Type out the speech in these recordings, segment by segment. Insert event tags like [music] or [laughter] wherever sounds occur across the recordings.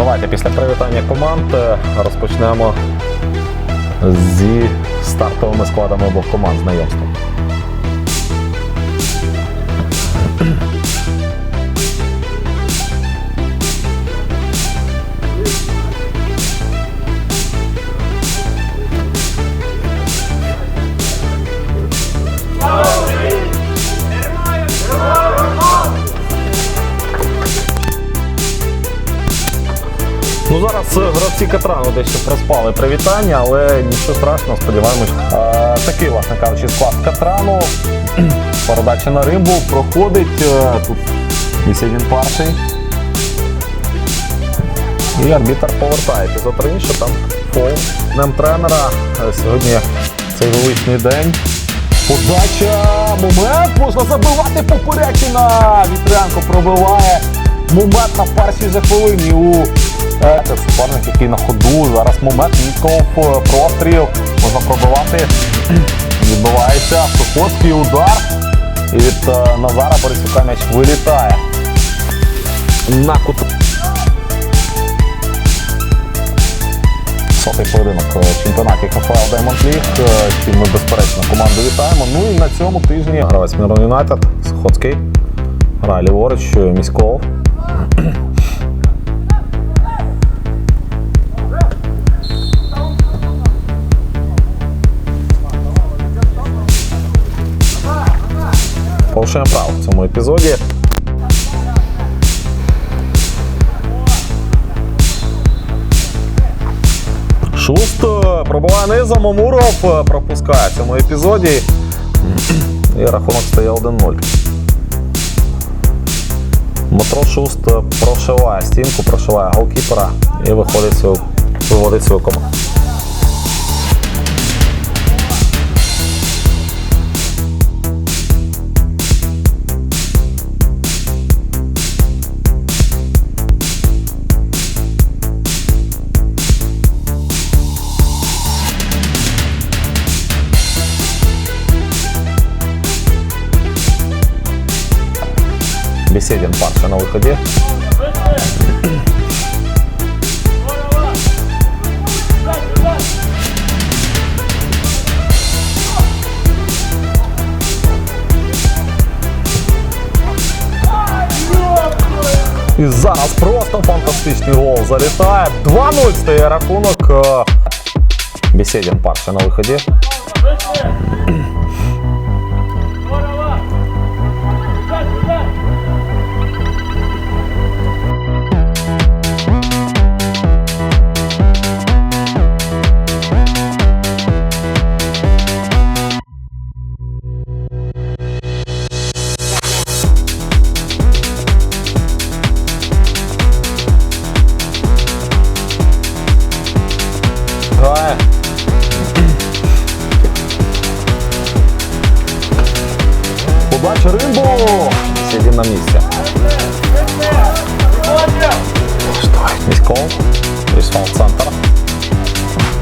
Давайте після привітання команд е, розпочнемо зі стартовими складами обох команд знайомства. Ну зараз е, гравці Катрану дещо проспали привітання, але нічого страшного, сподіваємось. Такий, власне кажучи, склад Катрану. [clears throat] Передача на римбу проходить. Е, тут Єсенін перший. І арбітр повертає епізод раніше, там фол днем тренера. Е, Сьогодні цей величний день. Подача, момент, можна забивати поперечина. Вітрянко пробиває. Момент на першій же хвилині у це суперник, який на ходу. Зараз момент Ніков е, простріл. Можна пробивати. [clears throat] Відбувається Сухоцький удар. І від е, Назара Борисюка м'яч вилітає. На кут. Сотий поєдинок е, в чемпіонаті КФЛ Diamond League, е, чим ми безперечно команду вітаємо. Ну і на цьому тижні гравець Мірон Юнайтед Сходський. Грає ліворуч, е, Міськов. Порушення прав в цьому епізоді. Шуст е, пробиває низом, Омуров е, пропускає в цьому епізоді. І рахунок стає 1-0. Дмитро Шуст прошиває стінку, прошиває голкіпера і виходить свою, виводить свою команду. Беседин парша на выходе. І зараз просто фантастичний гол залітає. 2-0 стає рахунок. Е, Беседин парша на виході.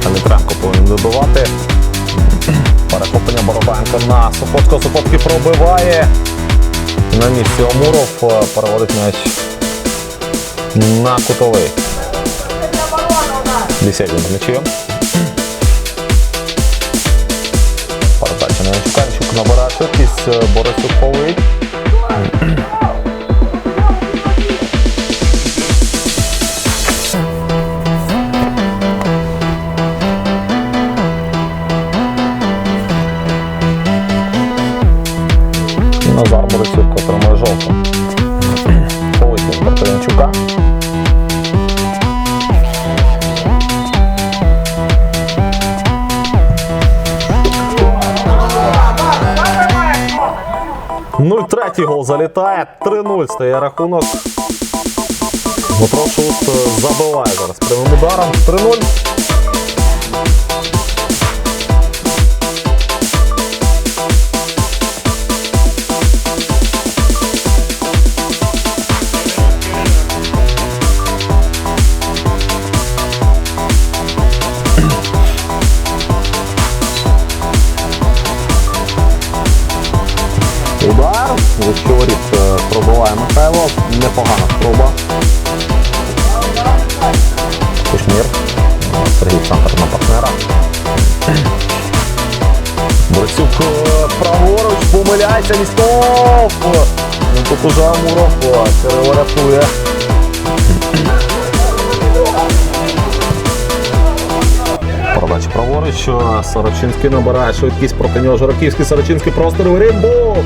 Дмитренко повинен вибивати. Перехоплення Боробенко на Сухоцького. Сухоцький пробиває. На місці Омуров е, переводить м'яч на кутовий. Десятин з м'ячем. Передача на Янчука. Янчук набирає швидкість. е, Борисюк повить. Назар Борисюк отримує жовту. Повить проти Янчука. Нуль третій гол залітає. 3-0 стає рахунок. Дмитро е, забиває зараз прямим ударом. 3-0. На партнера. Борисюк е, праворуч, помиляється, Лістов! Ну, тут уже Амуров, Кирило рятує. Праворуч, е, Сорочинський набирає швидкість проти нього. Жураківський, Сорочинський простір в Римбу.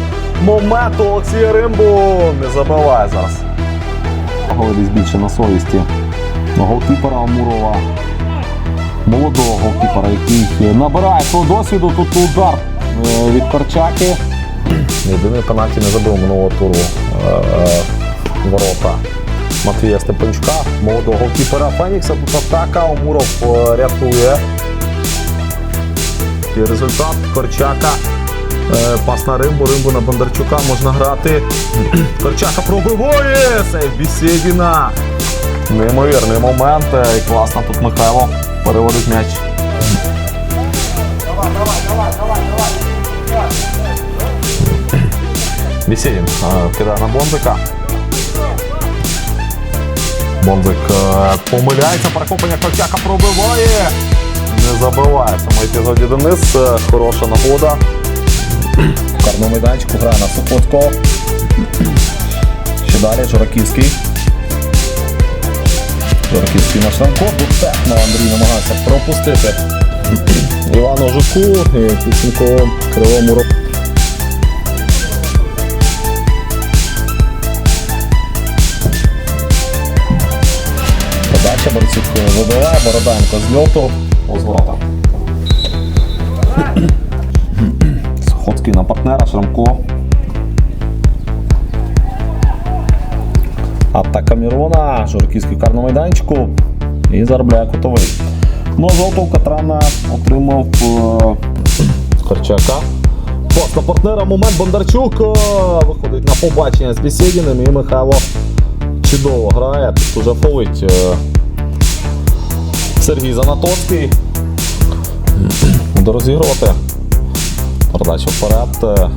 Момент Олексія Римбу. Не забиває зараз. Голодись більше на совісті. Голкіпера Амурова. Молодого голкіпера, який набирає свого досвіду. Тут удар е, від Корчаки. Єдиний пенальті не забив минулого туру е, е, ворота Матвія Степанчука, молодого голкіпера Фенікса. Тут атака, Омуров е, рятує. І результат Корчака. Е, Пас на Римбу, Римбу на Бондарчука можна грати. [clears throat] Корчака пробиває! Сейв Бісєдіна. Неймовірний момент. е, І класно тут Михайло переводить м'яч. Бісєдін е, кидає на Бонзика. Бонзик е, помиляється, перехоплення Корчака пробиває. Не забиває в епізоді Денис. Хороша нагода. В карному майданчику грає на Сухотко. Ще далі Жураківський. Жураківський на Шрамко. Дотепно Андрій намагався пропустити Івану Жуку і підсумково Кривому Року. Подача Борисюк вибиває, Бороденко з льоту. Озворота. Сходський на партнера, Шрамко. Атака Мірона, Журківський карному майданчику і заробляє кутовий. Ну, а жовтого Катрана отримав е, Корчака. Пас на партнера, момент Бондарчук е, виходить на побачення з Бесідіним і Михайло чудово грає. Тут уже фолить е, Сергій Занатоцький. Буде розігрувати. Передача вперед. е,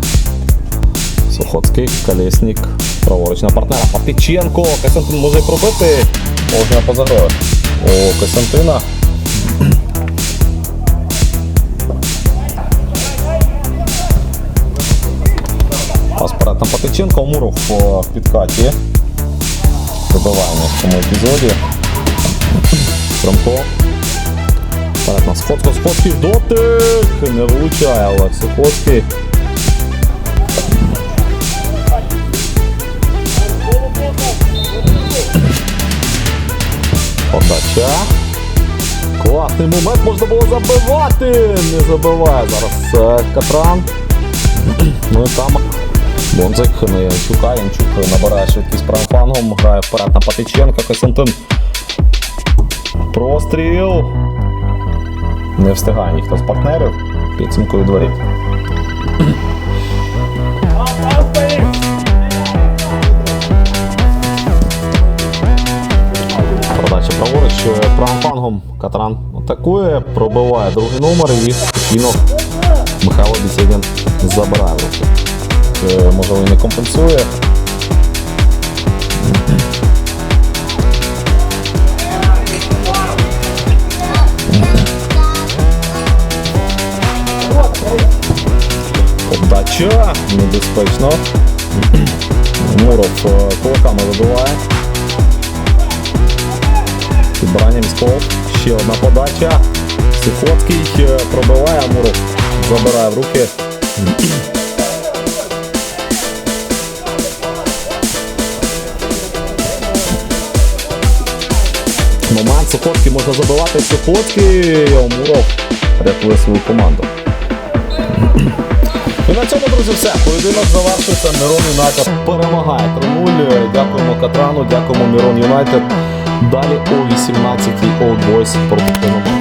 Сухоцький, Колесник, праворуч партнера. Патиченко. Костянтин може пробити. Можна поза грою. У Костянтина. Пас вперед на Патиченко. Муров по підкаті. Вибивання в цьому епізоді. Франко. Вперед на Сходсько. Сходський дотик. Не влучає Олег Сухоцький. Подача. Класний момент можна було забивати. Не забиває зараз е, Катран. [clears throat] Ну і там Бонзик на Янчука. Янчук набирає швидкість правим флангом. Грає вперед на Патиченка. Костянтин. Простріл. Не встигає ніхто з партнерів. Підсумку від правим Катран атакує, пробиває другий номер і спокійно Михайло Бісєдін забирає. Е, Можливо, не компенсує. Подача небезпечно. Муров е, кулаками вибиває. Підбирання міського. Ще одна подача. Сихоцький е, пробиває, а забирає в руки. Момент Сухоцький можна забивати Сухоцький. Муров рятує свою команду. І на цьому, друзі, все. Поєдинок завершується. Мирон Юнайтед перемагає 3-0. Дякуємо Катрану, дякуємо Мирон Юнайтед. Далі о 18-й Old Boys проти Динамо.